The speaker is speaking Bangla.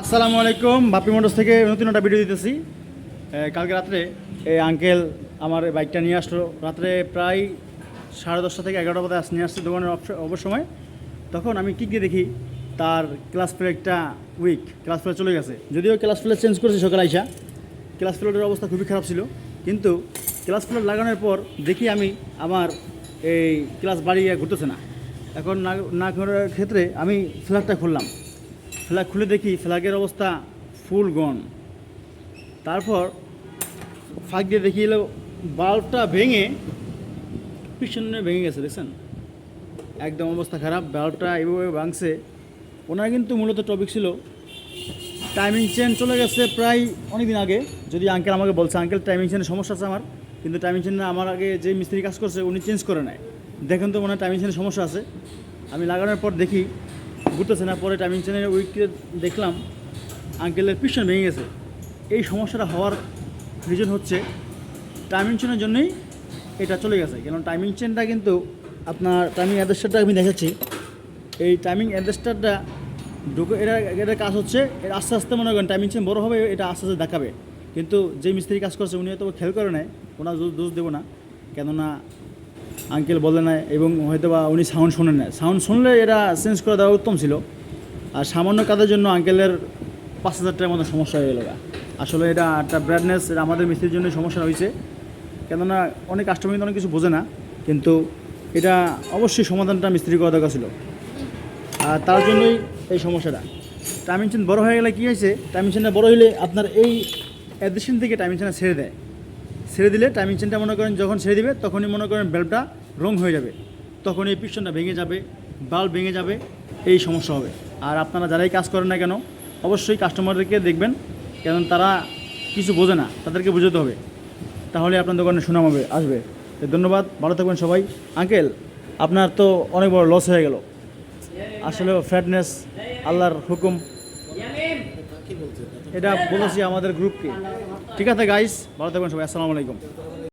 আসসালামু আলাইকুম, বাপি মোটরস থেকে নতুন একটা ভিডিও দিতেছি। কালকে রাত্রে এই আঙ্কেল আমার বাইকটা নিয়ে আসলো। রাত্রে প্রায় সাড়ে দশটা থেকে এগারোটা আস- নিয়ে আসছে দোকানের অবস- অবসর সময় তখন আমি কী দিয়ে দেখি, তার ক্লাস প্লেটটা উইক ক্লাস প্লেট চলে গেছে। যদিও ক্লাস প্লেট চেঞ্জ করেছে সকাল আইসা ক্লাস প্লেটের অবস্থা খুবই খারাপ ছিল। কিন্তু ক্লাস প্লেট লাগানোর পর দেখি আমি আমার এই ক্লাস বাড়িয়ে ঘুরতেছে না। এখন না করার ক্ষেত্রে আমি ফ্ল্যাগটা খুললাম। ফ্ল্যাগ খুলে দেখি, ফ্ল্যাগের অবস্থা ফুল গন তারপর ফাঁক দিয়ে দেখি এলো, বাল্বটা ভেঙে পিছনে ভেঙে গেছে, দেখছেন? একদম অবস্থা খারাপ, বাল্বটা এইভাবে ভাঙছে। ওনার কিন্তু মূলত টপিক ছিল টাইমিং চেন চলে গেছে প্রায় অনেক দিন আগে। যদি আঙ্কেল আমাকে বলছে আঙ্কেল টাইমিং চেনের সমস্যা আছে আমার। কিন্তু টাইমিং চেন আমার আগে যে মিস্ত্রি কাজ করছে, উনি চেঞ্জ করে নেয়। দেখেন তো মনে হয় টাইমিং চেনের সমস্যা আছে। আমি লাগানোর পর দেখি ঘুরতেছে না, পরে টাইমিং চেনের উইকে দেখলাম আঙ্কেলের পিছন ভেঙে গেছে। এই সমস্যাটা হওয়ার রিজন হচ্ছে টাইমিং চেনের জন্যই এটা চলে গেছে। কারণ টাইমিং চেনটা কিন্তু আপনার টাইমিং অ্যাডজাস্টারটা আমি দেখাচ্ছি। এই টাইমিং অ্যাডজাস্টারটা ঢুকে এটা এটা কাজ হচ্ছে এটা আস্তে আস্তে মনে করেন টাইমিং চেন বড় হবে, এটা আস্তে আস্তে দেখাবে। কিন্তু যে মিস্ত্রি কাজ করছে, উনি হয়তো খেয়াল করে নেয় ওনার দোষ- দোষ দেবো না। কেননা আঙ্কেল বলে না এবং হয়তো বা উনি সাউন্ড শোনে না সাউন্ড শুনলে এটা চেঞ্জ করে দেওয়া উত্তম ছিল। আর সামান্য কাজের জন্য আঙ্কেলের পাঁচ হাজার টাকার মতো সমস্যা হয়ে গেল আসলে এটা একটা ব্র্যাডনেস এটা আমাদের মিস্ত্রির জন্য সমস্যা হয়েছে। কেননা অনেক কাস্টমার কিন্তু অনেক কিছু বোঝে না, কিন্তু এটা অবশ্যই সমাধানটা মিস্ত্রি করা দরকার ছিল। আর তার জন্যই এই সমস্যাটা। টাইমিং চেন বড় হয়ে গেলে কী হয়েছে? টাইমিং চেনটা বড় হলে আপনার এই অ্যাডিশন থেকে টাইমিং চেনটা ছেড়ে দেয়। ছেড়ে দিলে টাইমিং চেনটা মনে করেন যখন ছেড়ে দিবে, তখনই মনে করেন বেল্বটা রং হয়ে যাবে। তখন এই পিস্টনটা ভেঙে যাবে বাল্ব ভেঙে যাবে, এই সমস্যা হবে। আর আপনারা যারাই কাজ করেন না কেন, অবশ্যই কাস্টমারদেরকে দেখবেন কারণ তারা কিছু বোঝে না, তাদেরকে বোঝাতে হবে। তাহলে আপনার দোকানে সুনাম হবে, আসবে। ধন্যবাদ, ভালো থাকবেন সবাই। আঙ্কেল, আপনার তো অনেক বড় লস হয়ে গেল। আসলে ফ্যাটনেস আল্লাহর হুকুম। এটা বলেছি আমাদের গ্রুপকে। ঠিক আছে গাইস ভালো থাকবেন সবাই। আসসালামু আলাইকুম।